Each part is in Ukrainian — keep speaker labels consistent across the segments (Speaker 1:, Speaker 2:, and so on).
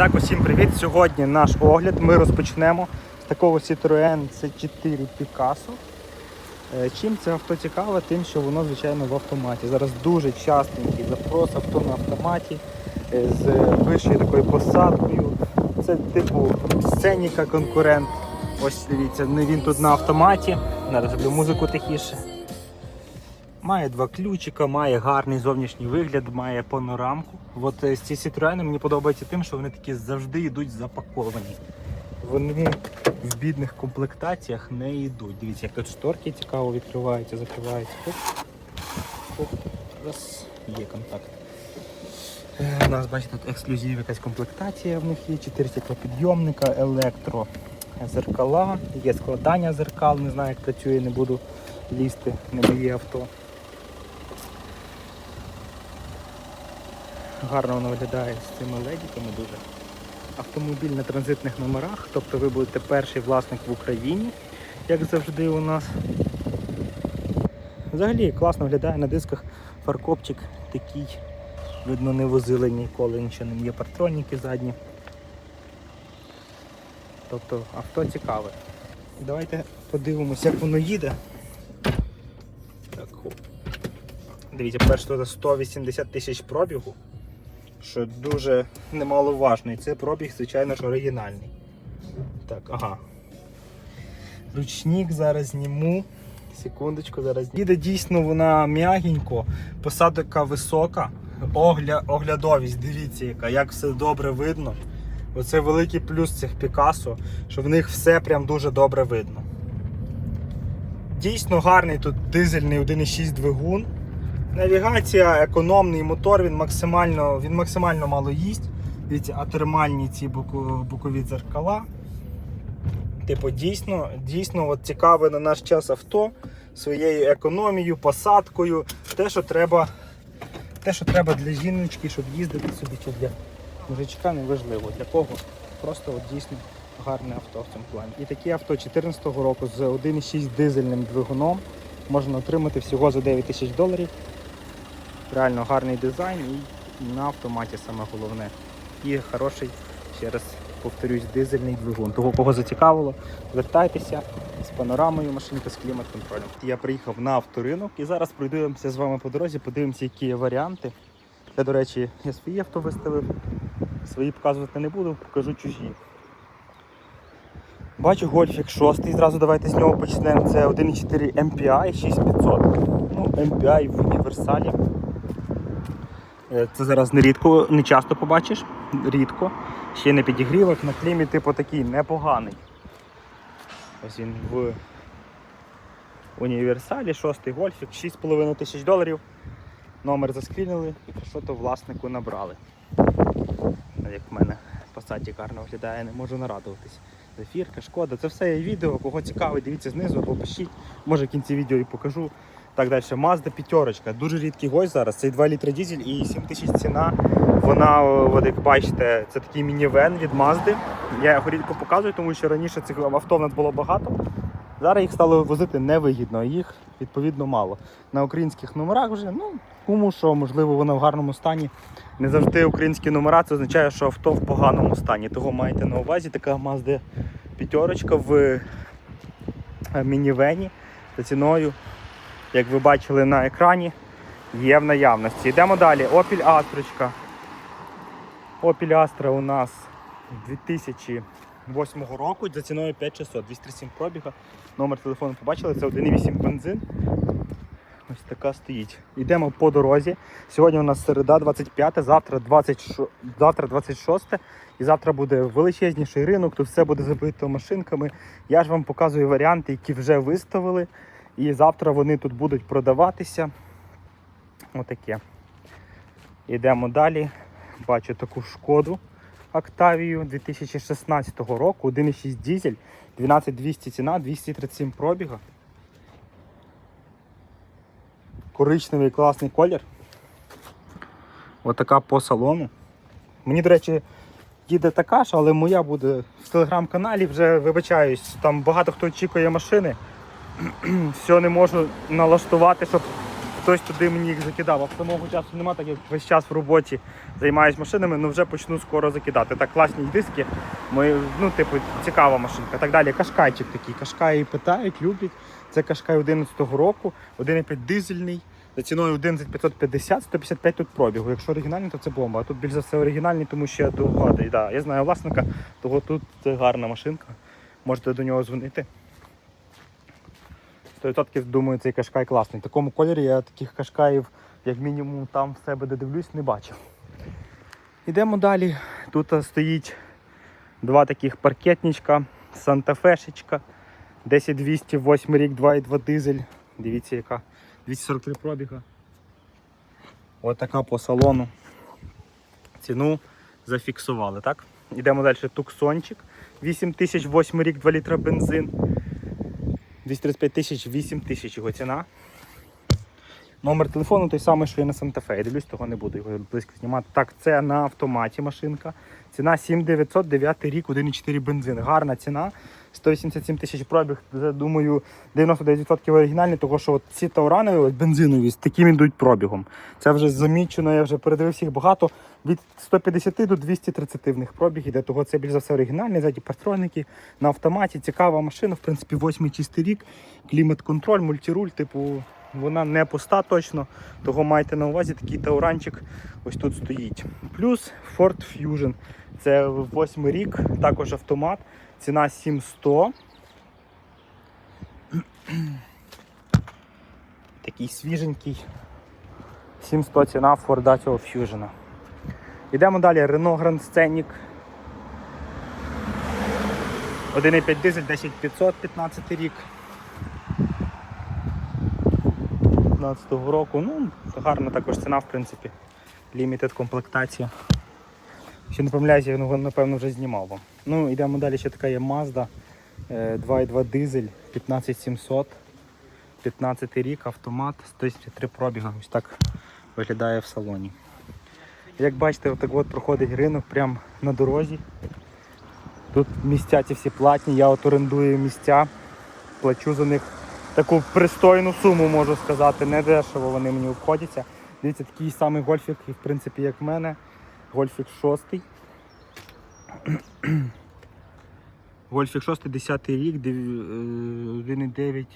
Speaker 1: Так, усім привіт! Сьогодні наш огляд. Ми розпочнемо з такого Citroën C4 Picasso. Е, Чим це авто цікаве? Тим, що воно, звичайно, в автоматі. Зараз дуже частенький запрос авто на автоматі е, з вищою такою посадкою. Це типу сценіка конкурент. Ось дивіться, ну, він тут на автоматі. Зараз зроблю музику тихіше. Має два ключика, має гарний зовнішній вигляд, має панорамку. От е, ці Citroen мені подобаються тим, що вони такі завжди йдуть запаковані. Вони в бідних комплектаціях не йдуть. Дивіться, як тут шторки цікаво відкриваються, закриваються. Оп. Оп. Раз, є контакт. Е, У нас, бачите, тут ексклюзив якась комплектація в них є, 4 стеклопідйомника, електро зеркала, є складання зеркал, не знаю, як працює, не буду лізти, не моє авто. Гарно воно виглядає з цими ледіками дуже. Автомобіль на транзитних номерах, тобто ви будете перший власник в Україні, як завжди у нас. Взагалі класно виглядає на дисках фаркопчик такий. Видно, не возили ніколи, нічого не є партроніки задні. Тобто авто цікаве. Давайте подивимося, як воно їде. Так. Дивіться, перше тут 180 тисяч пробігу, що дуже немаловажно. І це пробіг, звичайно ж, оригінальний. Так, ага. Ручник зараз зніму. Секундочку, зараз. Їде дійсно вона м'ягенько, посадка висока, Огля... оглядовість, дивіться, яка, як все добре видно. Оце великий плюс цих Пікасо, що в них все прям дуже добре видно. Дійсно гарний тут дизельний 1,6 двигун. Навігація, економний мотор, він максимально, він максимально мало їсть. Дивіться, атермальні ці боку- бокові дзеркала. Типу, дійсно, дійсно от цікаве на наш час авто своєю економією, посадкою, те, що треба, те, що треба для жіночки, щоб їздити собі чи для мужичка, неважливо. Для кого. Просто от дійсно гарне авто в цьому плані. І такі авто 2014 року з 1,6 дизельним двигуном можна отримати всього за 9 тисяч доларів. Реально гарний дизайн і на автоматі саме головне. І хороший, ще раз повторюсь, дизельний двигун. Того, кого зацікавило, звертайтеся з панорамою, машинка з клімат-контролем. Я приїхав на авторинок і зараз пройдемося з вами по дорозі, подивимося, які є варіанти. Я, до речі, я свої авто виставив, свої показувати не буду, покажу чужі. Бачу гольфік 6, зразу давайте з нього почнемо. Це 1.4 MPI 6500. Ну, MPI в універсалі. Е, Це зараз не рідко, не часто побачиш. Рідко. Ще не підігрівок, на клімі типу такий непоганий. Ось він в універсалі, 6 гольфік, 6,5 тисяч доларів. Номер заскрінили і що то власнику набрали. Як в мене посаді гарно виглядає, не можу нарадуватись. Зефірка, шкода, це все є відео, кого цікавить, дивіться знизу або пишіть. Може в кінці відео і покажу. Так далі, Mazda п'ятерочка. Дуже рідкий гость зараз. Це 2 літри дізель і 7 тисяч ціна. Вона, от як бачите, це такий мінівен від Mazda. Я його рідко показую, тому що раніше цих авто в нас було багато. Зараз їх стало возити невигідно, їх відповідно мало. На українських номерах вже, ну, кому що, можливо, воно в гарному стані. Не завжди українські номера, це означає, що авто в поганому стані. Того маєте на увазі така Mazda п'ятерочка в е, мінівені за ціною, як ви бачили на екрані, є в наявності. Йдемо далі. Opel Astra. Opel Astra у нас 2008 року за ціною 5600, 237 пробіга. Номер телефону побачили, це 1,8 бензин. Ось така стоїть. Йдемо по дорозі. Сьогодні у нас середа 25, завтра 26, завтра 26 і завтра буде величезніший ринок, тут все буде забито машинками. Я ж вам показую варіанти, які вже виставили. І завтра вони тут будуть продаватися. Отаке. Йдемо далі. Бачу таку шкоду Октавію 2016 року, 1,6 дізель, 12200 ціна, 237 пробіга. Коричневий класний колір. Отака по салону. Мені, до речі, їде така ж, але моя буде в телеграм-каналі, вже вибачаюсь, там багато хто очікує машини. Все не можу налаштувати, щоб хтось туди мені їх закидав. А самого часу немає, так як весь час в роботі займаюсь машинами, ну вже почну скоро закидати. Так, класні диски, мої, ну, типу, цікава машинка. Так далі, кашкайчик такий. Кашкаї питають, люблять. Це кашкай 11-го року, 1,5 дизельний. За ціною 11550, 155 тут пробігу. Якщо оригінальний, то це бомба. А тут більш за все оригінальний, тому що я довгадий. Да, я знаю власника, того тут це гарна машинка. Можете до нього дзвонити. 100% думаю, цей кашкай класний. В такому кольорі я таких кашкаїв, як мінімум, там в себе де дивлюсь, не бачив. Йдемо далі. Тут стоїть два таких паркетничка, Санта-Фешечка, 10208 рік, 2,2 дизель. Дивіться, яка 243 пробіга. Ось така по салону. Ціну зафіксували, так? Йдемо далі. Туксончик. 8008 рік, 2 літра бензин. 235 тисяч, 8 тисяч його ціна. Номер телефону той самий, що і на Санта-Фе. Я дивлюсь, того не буду його близько знімати. Так, це на автоматі машинка. Ціна 7900, 9 рік, 1,4 бензин. Гарна ціна. 187 тисяч пробіг. Це, думаю, 99% оригінальні, тому що от ці тауранові, от бензинові, з таким ідуть пробігом. Це вже замічено, я вже передивився їх багато. Від 150 до 230 в них пробіг іде, того це більш за все оригінальний, ззаді партроніки на автоматі. Цікава машина, в принципі, восьмий чистий рік, клімат-контроль, мультируль, типу, вона не пуста точно, того майте на увазі такий тауранчик ось тут стоїть. Плюс Ford Fusion. Це восьмий рік, також автомат. Ціна 7100. Такий свіженький. 700 ціна Форда цього Fusion. Йдемо далі. Renault Grand Scenic. 1,5 дизель, 10500, 15 рік. 15 року. Ну, гарна також ціна, в принципі. Limited комплектація. Ще не помиляюся, я його, напевно, вже знімав вам. Ну, йдемо далі, ще така є Mazda. е, 2,2 дизель, 15700. 15 рік, автомат, 173 пробіга. Ось так виглядає в салоні. Як бачите, отак от проходить ринок прямо на дорозі. Тут місця ці всі платні, я от орендую місця, плачу за них таку пристойну суму, можу сказати, не дешево вони мені обходяться. Дивіться, такий самий гольфік, в принципі, як в мене. Гольфік 6. Гольфік 6, 10 рік, е, 1,9.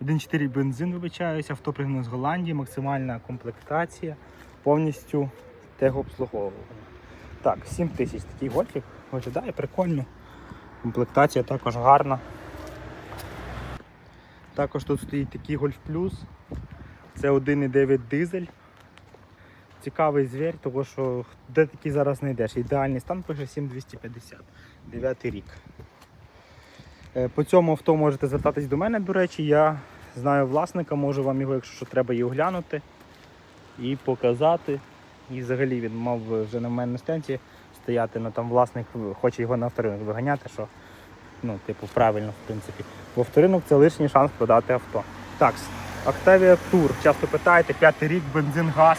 Speaker 1: 1,4 бензин, вибачаюся, авто пригнано з Голландії, максимальна комплектація, повністю техобслуговування. Так, 7 тисяч такий гольфік виглядає прикольно. Комплектація також гарна. Також тут стоїть такий Golf Plus. Це 1,9 дизель. Цікавий звір, тому що де такий зараз знайдеш. Ідеальний стан пише 7250. 9 рік. Е, По цьому авто можете звертатись до мене, до речі, я знаю власника, можу вам його, якщо що треба, і оглянути і показати. І взагалі він мав вже на мене на стенці стояти, але там власник хоче його на авторинок виганяти, що ну, типу, правильно, в принципі. Бо авторинок це лишній шанс продати авто. Так, Octavia Tour. Часто питаєте, п'ятий рік, бензин, газ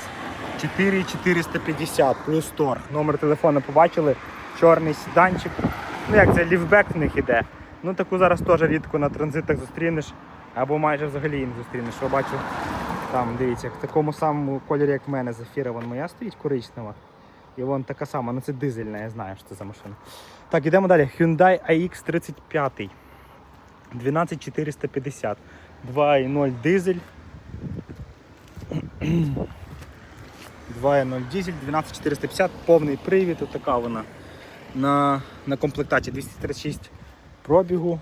Speaker 1: 4450 плюс торг. Номер телефону побачили, чорний сіданчик. Ну як це ліфбек в них іде. Ну таку зараз теж рідко на транзитах зустрінеш, або майже взагалі не зустрінеш. Що бачу, там дивіться, в такому самому кольорі, як в мене, зафіра вон моя стоїть коричнева. І вон така сама, ну це дизельна, я знаю, що це за машина. Так, йдемо далі. Hyundai AX35. 12450. 2.0 дизель. 2.0 дизель, 12450, повний привід, отака вона. На, на комплектації 236 пробігу.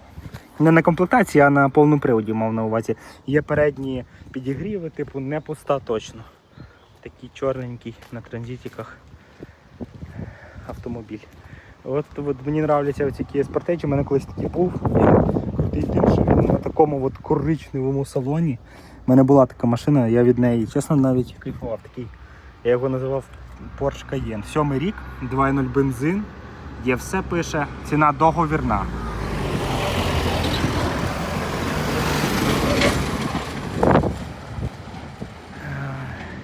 Speaker 1: Не на комплектації, а на повному приводі мав на увазі. Є передні підігріви, типу не пуста точно. Такий чорненький на транзитиках автомобіль. От, от мені нравляться оці Kia Sportage, у мене колись такий був. Що він на такому от коричневому салоні. У мене була така машина, я від неї, чесно, навіть кайфував такий. Я його називав Porsche Cayenne. Сьомий рік, 2.0 бензин, є все пише, ціна договірна.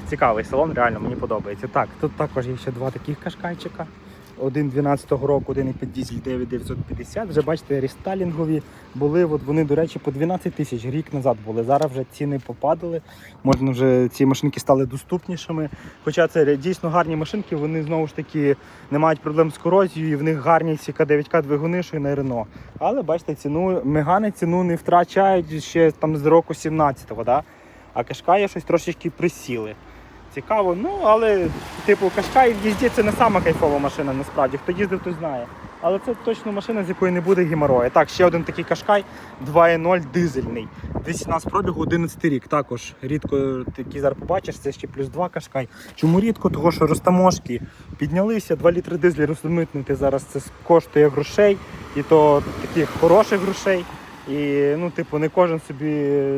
Speaker 1: Цікавий салон, реально мені подобається. Так, тут також є ще два таких кашкайчика. Один 12-го року, 1,5 дізель 9950. Вже бачите, рестайлінгові були. От вони, до речі, по 12 тисяч рік назад були. Зараз вже ціни попадали. Можна вже ці машинки стали доступнішими. Хоча це дійсно гарні машинки, вони знову ж таки не мають проблем з корозією, і в них гарні ці К9К двигуни, що й на Рено. Але бачите, ціну мегани ціну не втрачають ще там з року 17-го, да? а Кашкаї щось трошечки присіли. Цікаво, ну але типу Кашкай в їзді це не сама кайфова машина, насправді. Хто їздив, той знає. Але це точно машина, з якої не буде геморою. Так, ще один такий Кашкай 2.0 дизельний. 217 пробігу, 11 рік. Також рідко такий зараз побачиш, це ще плюс 2 Кашкай. Чому рідко? Того, що розтаможки піднялися, 2 літри дизель розмитнити зараз це коштує грошей, і то таких хороших грошей. І ну, типу, не кожен собі.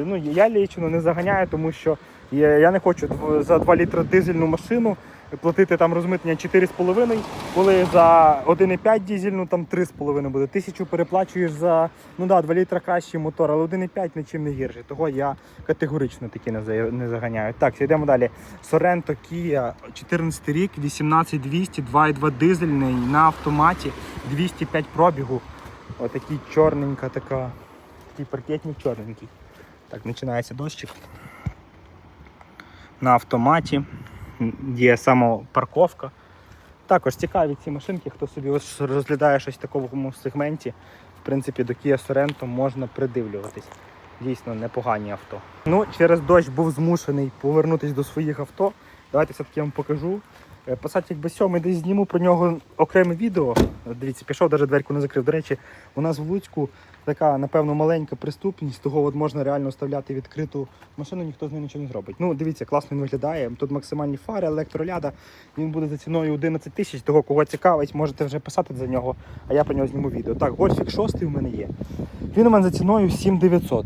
Speaker 1: Ну, я лічно не заганяю, тому що я, я не хочу за 2 літри дизельну машину платити там розмитнення 4,5, коли за 1,5 дизельну там 3,5 буде. Тисячу переплачуєш за ну да, 2 літра кращий мотор, але 1,5 нічим не гірший. Того я категорично такі не заганяю. Так, йдемо далі. Sorento Kia, 14 рік, 18200, 2,2 дизельний на автоматі, 205 пробігу. Отакий чорненька така. Такий паркетник чорненький. Так, починається дощик. На автоматі. Є самопарковка. Також цікаві ці машинки, хто собі розглядає щось в такому сегменті. В принципі, до Kia Sorento можна придивлюватись. Дійсно непогані авто. Ну, через дощ був змушений повернутися до своїх авто. Давайте все-таки я вам покажу. Е, Passat якби сьомий десь зніму про нього окреме відео. Дивіться, пішов, навіть дверку не закрив. До речі, у нас в Луцьку така, напевно, маленька приступність, того от можна реально вставляти відкриту машину, ніхто з нею нічого не зробить. Ну, дивіться, класно він виглядає. Тут максимальні фари, електроляда. Він буде за ціною 11 тисяч. Того, кого цікавить, можете вже писати за нього, а я по нього зніму відео. Так, Гольфік 6 у мене є. Він у мене за ціною 7900.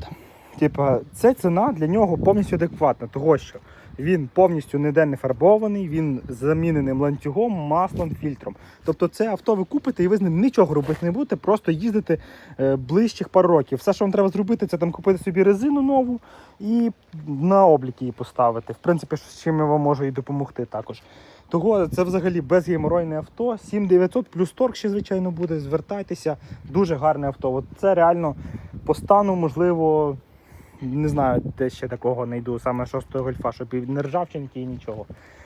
Speaker 1: Типа, це ціна для нього повністю адекватна, того що він повністю ніде не фарбований, він заміненим ланцюгом, маслом, фільтром. Тобто це авто ви купите і ви з ним нічого робити не будете, просто їздити е, ближчих пару років. Все, що вам треба зробити, це там купити собі резину нову і на облік її поставити. В принципі, з чим я вам можу і допомогти також. Того це взагалі безгеморойне авто. 7900 плюс торг ще, звичайно, буде. Звертайтеся, дуже гарне авто. От це реально по стану, можливо, не знаю, де ще такого знайду, саме шостого гольфа, щоб і не ржавчинки і нічого.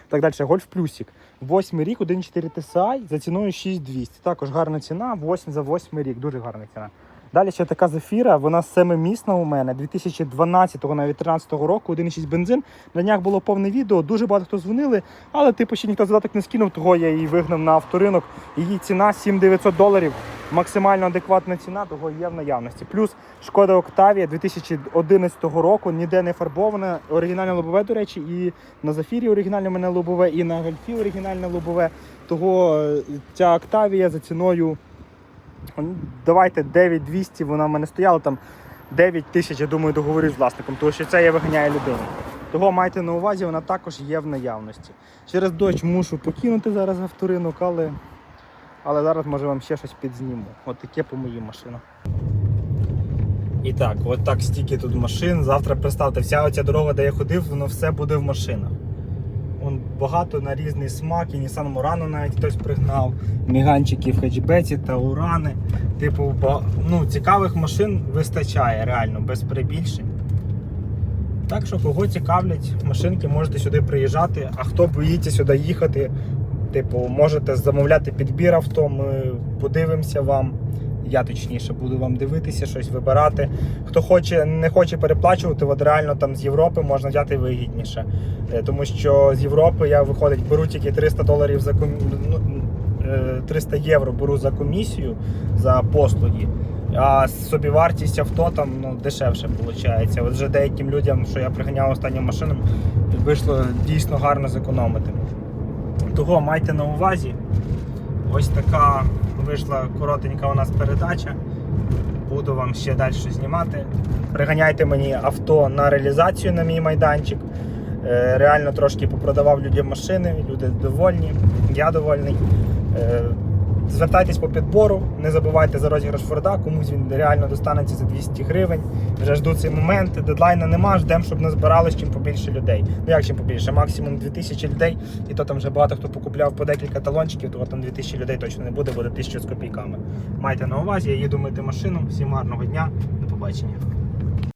Speaker 1: Так далі, гольф плюсик. Восьмий рік, 1.4 TSI за ціною 6200. Також гарна ціна, 8 за восьмий рік, дуже гарна ціна. Далі ще така зафіра, вона семимісна у мене 2012-го, навіть 13-го року, 1,6 бензин. На днях було повне відео, дуже багато хто дзвонили, але типу ще ніхто задаток не скинув, того я її вигнав на авторинок. Її ціна 7900 доларів. Максимально адекватна ціна, того є в наявності. Плюс шкода Октавія 2011 року, ніде не фарбована, оригінальне лобове, до речі, і на зафірі оригінальне мене лобове, і на гольфі оригінальне лобове. Того е, ця Октавія за ціною Давайте 9200, вона в мене стояла там 9 тисяч, я думаю, договорюсь з власником, тому що це я виганяю людину. Того майте на увазі, вона також є в наявності. Через дощ мушу покинути зараз авторинок, але, але зараз може вам ще щось підзніму. От таке по моїм машинам. І так, от так стільки тут машин. Завтра представте, вся оця дорога, де я ходив, воно все буде в машинах. Багато на різний смак, і Nissan Murano навіть хтось пригнав, міганчики в хетчбеці та урани. Типу, ну, цікавих машин вистачає реально, без перебільшень. Так що, кого цікавлять машинки, можете сюди приїжджати. А хто боїться сюди їхати, типу, можете замовляти підбір авто, ми подивимося вам. Я точніше буду вам дивитися, щось вибирати. Хто хоче, не хоче переплачувати, от реально там з Європи можна взяти вигідніше. Е, Тому що з Європи я виходить, беру тільки 300 доларів за ком... ну, е, 300 євро беру за комісію за послуги. А собівартість авто там ну, дешевше виходить. От вже деяким людям, що я приганяв останнім машинам, вийшло дійсно гарно зекономити. Того майте на увазі. Ось така вийшла коротенька у нас передача. Буду вам ще далі знімати. Приганяйте мені авто на реалізацію на мій майданчик. Е, Реально трошки попродавав людям машини, люди довольні, я довольний. Звертайтесь по підбору, не забувайте за розіграш Форда, комусь він реально достанеться за 200 гривень. Вже жду цей момент. Дедлайна нема, ждемо, щоб назбиралось чим побільше людей. Ну як чим побільше, максимум 2000 людей, і то там вже багато хто покупляв по декілька талончиків, то там 2000 людей точно не буде, буде 1000 з копійками. Майте на увазі, я їду мити машину. Всім гарного дня, до побачення.